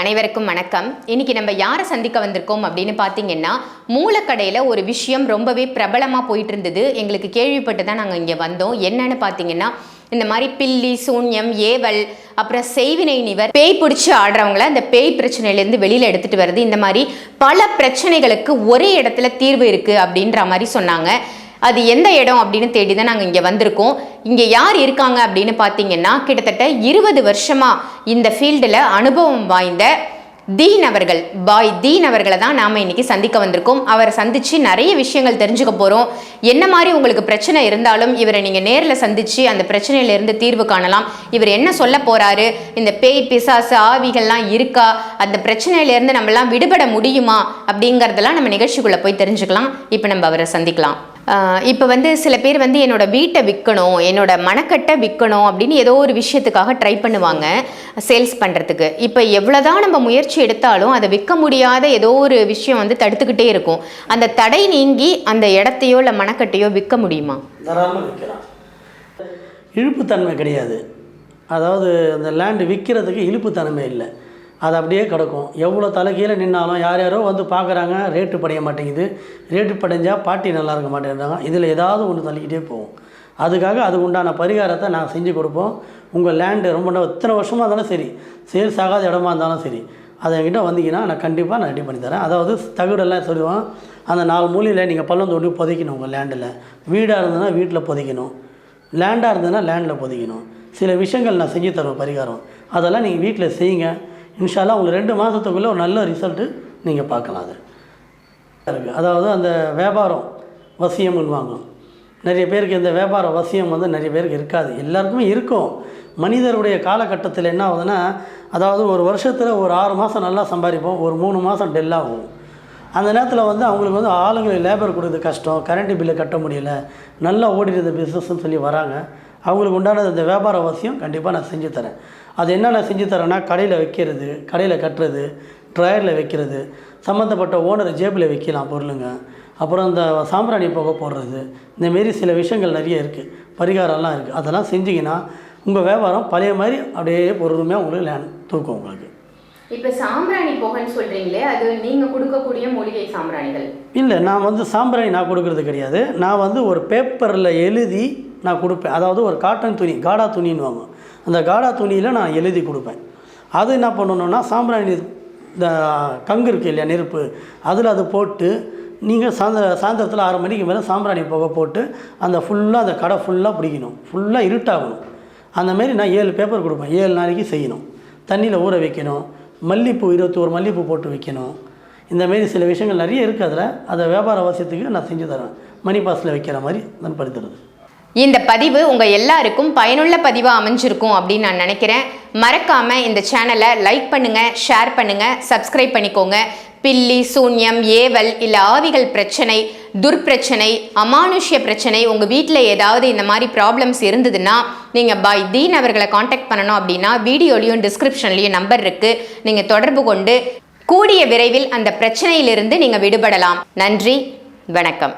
அனைவருக்கும் வணக்கம். இன்னைக்கு நம்ம யாரை சந்திக்க வந்திருக்கோம் அப்படின்னு பார்த்தீங்கன்னா மூலக்கடையில் ஒரு விஷயம் ரொம்பவே பிரபலமாக போயிட்டு இருந்தது எங்களுக்கு கேள்விப்பட்டு தான் நாங்கள் இங்கே வந்தோம். என்னன்னு பார்த்தீங்கன்னா இந்த மாதிரி பில்லி சூன்யம் ஏவல் அப்புறம் செய்வினை நிவர் பேய் பிடிச்சி ஆடுறவங்கள அந்த பேய் பிரச்சனையிலேருந்து வெளியில் எடுத்துகிட்டு வருது இந்த மாதிரி பல பிரச்சனைகளுக்கு ஒரே இடத்துல தீர்வு இருக்குது அப்படின்ற மாதிரி சொன்னாங்க. அது எந்த இடம் அப்படின்னு தேடி தான் நாங்கள் இங்கே வந்திருக்கோம். இங்கே யார் இருக்காங்க அப்படின்னு பார்த்தீங்கன்னா கிட்டத்தட்ட இருபது வருஷமாக இந்த ஃபீல்டில் அனுபவம் வாய்ந்த தீன் அவர்கள். பாய் தீன் அவர்களை தான் நாம் இன்றைக்கி சந்திக்க வந்திருக்கோம். அவரை சந்தித்து நிறைய விஷயங்கள் தெரிஞ்சுக்க போகிறோம் என்ன மாதிரி உங்களுக்கு பிரச்சனை இருந்தாலும் இவரை நீங்கள் நேரில் சந்தித்து அந்த பிரச்சனையிலேருந்து தீர்வு காணலாம். இவர் என்ன சொல்ல போகிறாரு இந்த பேய் பிசாசு ஆவிகள்லாம் இருக்கா? அந்த பிரச்சனையிலேருந்து நம்மலாம் விடுபட முடியுமா? அப்படிங்கிறதெல்லாம் நம்ம நிகழ்ச்சிக்குள்ளே போய் தெரிஞ்சுக்கலாம். இப்போ நம்ம அவரை சந்திக்கலாம். இப்போ வந்து சில பேர் வந்து என்னோட வீட்டை விற்கணும் என்னோட மனக்கட்டை விற்கணும் அப்படின்னு ஏதோ ஒரு விஷயத்துக்காக ட்ரை பண்ணுவாங்க சேல்ஸ் பண்ணுறதுக்கு இப்போ எவ்வளோதான் நம்ம முயற்சி எடுத்தாலும் அதை விற்க முடியாத ஏதோ ஒரு விஷயம் வந்து தடுத்துக்கிட்டே இருக்கும். அந்த தடை நீங்கி அந்த இடத்தையோ இல்லை மனக்கட்டையோ விற்க முடியுமா? இழுப்புத்தன்மை கிடையாது. அதாவது அந்த லேண்டு விற்கிறதுக்கு இழுப்புத்தன்மை இல்லை. அது அப்படியே கிடக்கும். எவ்வளோ தலைகீழ நின்னாலும் யார் யாரோ வந்து பார்க்குறாங்க ரேட்டு படைய மாட்டேங்குது. ரேட்டு படைஞ்சால் பாட்டி நல்லா இருக்க மாட்டேங்கிறாங்க இதில் ஏதாவது ஒன்று தள்ளிக்கிட்டே போகும். அதுக்காக அதுக்கு உண்டான பரிகாரத்தை நாங்கள் செஞ்சு கொடுப்போம். உங்கள் லேண்டு ரொம்ப இத்தனை வருஷமாக இருந்தாலும் சரி சேல்ஸ் ஆகாத இடமா இருந்தாலும் சரி அதை என்கிட்ட வந்தீங்கன்னா நான் கண்டிப்பாக நான் ரெடி பண்ணி தரேன். அதாவது தகடெல்லாம் சொல்லுவோம் அந்த நாலு மூலையில் நீங்கள் பள்ளம் தோண்டி புதைக்கணும் உங்கள் லேண்டில் வீடாக இருந்ததுன்னா வீட்டில் புதைக்கணும். லேண்டாக இருந்ததுன்னா லேண்டில் புதைக்கணும். சில விஷயங்கள் நான் செஞ்சு தருவேன் பரிகாரம். அதெல்லாம் நீங்கள் வீட்டில் செய்யுங்க. இன்ஷால்லா உங்களுக்கு ரெண்டு மாதத்துக்குள்ளே ஒரு நல்ல ரிசல்ட்டு நீங்கள் பார்க்கலாம் அது. இருக்குது அதாவது அந்த வியாபாரம் வசியம்னுவாங்க நிறைய பேருக்கு இந்த வியாபார வசியம் வந்து நிறைய பேருக்கு இருக்காது. எல்லாருக்குமே இருக்கும். மனிதருடைய காலகட்டத்தில் என்ன ஆகுதுன்னா அதாவது ஒரு வருஷத்தில் ஒரு ஆறு மாதம் நல்லா சம்பாதிப்போம் ஒரு மூணு மாதம் டெல்லாகும் அந்த நேரத்தில் வந்து அவங்களுக்கு வந்து ஆளுங்களுக்கு லேபர் கொடுக்குறது கஷ்டம். கரண்ட் பில்லு கட்ட முடியல. நல்லா ஓடிடுது பிஸ்னஸ்ன்னு சொல்லி வராங்க. அவங்களுக்கு உண்டான இந்த வியாபார அவசியம் கண்டிப்பாக நான் செஞ்சு தரேன். அது என்ன நான் செஞ்சு தரேன்னா கடையில் வைக்கிறது கடையில் கட்டுறது ட்ரையரில் வைக்கிறது சம்மந்தப்பட்ட ஓனர் ஜேபில் வைக்கலாம் பொருளுங்க. அப்புறம் இந்த சாம்பிராணி புகை போடுறது இந்தமாரி சில விஷயங்கள் நிறைய இருக்குது பரிகாரம்லாம் இருக்குது அதெல்லாம் செஞ்சீங்கன்னா உங்கள் வியாபாரம் பழைய மாதிரி அப்படியே பொறுமையாக உங்களுக்கு லேண்ட் தூக்கும் உங்களுக்கு. இப்போ சாம்பிராணி புகைன்னு சொல்கிறீங்களே அது நீங்கள் கொடுக்கக்கூடிய மூலிகை சாம்பிராணிகள். இல்லை நான் வந்து சாம்பிராணி நான் கொடுக்கறது கிடையாது. நான் வந்து ஒரு பேப்பரில் எழுதி நான் கொடுப்பேன். அதாவது ஒரு காட்டன் துணி காடா துணின்னுவாங்க. அந்த காடா துணியில் நான் எழுதி கொடுப்பேன். அது என்ன பண்ணணுன்னா சாம்பிராணி இந்த கங்கு இருக்குது இல்லையா நெருப்பு அதில் அது போட்டு நீங்கள் சாயந்தர சாயந்தரத்தில் ஆறு மணிக்கு மேலே சாம்பிராணி புகை போட்டு அந்த ஃபுல்லாக அந்த கடை ஃபுல்லாக பிடிக்கணும். ஃபுல்லாக இருட்டாகணும். அந்தமாரி நான் ஏழு பேப்பர் கொடுப்பேன். ஏழு நாளைக்கு செய்யணும். தண்ணியில் ஊற வைக்கணும். மல்லிப்பூ இருபத்தோரு மல்லிப்பூ போட்டு வைக்கணும். இந்தமாரி சில விஷயங்கள் நிறைய இருக்குது அதில். அதை வியாபார அவசியத்துக்கு நான் செஞ்சு தரேன். மணி பாஸில் வைக்கிற மாதிரி நான் படுத்துறது இந்த பதிவு உங்கள் எல்லாருக்கும் பயனுள்ள பதிவாக அமைஞ்சிருக்கும் அப்படின்னு நான் நினைக்கிறேன். மறக்காமல் இந்த சேனலை லைக் பண்ணுங்கள் ஷேர் பண்ணுங்கள் சப்ஸ்கிரைப் பண்ணிக்கோங்க. பில்லி சூன்யம் ஏவல் இல்லை ஆவிகள் பிரச்சனை துர்பிரச்சனை அமானுஷ்ய பிரச்சனை உங்கள் வீட்டில் ஏதாவது இந்த மாதிரி ப்ராப்ளம்ஸ் இருந்ததுன்னா நீங்கள் பாய் தீன் அவர்களை காண்டாக்ட் பண்ணணும் அப்படின்னா வீடியோலையும் டிஸ்கிரிப்ஷன்லேயும் நம்பர் இருக்குது நீங்கள் தொடர்பு கொண்டு கூடிய விரைவில் அந்த பிரச்சனையிலிருந்து நீங்கள் விடுபடலாம். நன்றி வணக்கம்.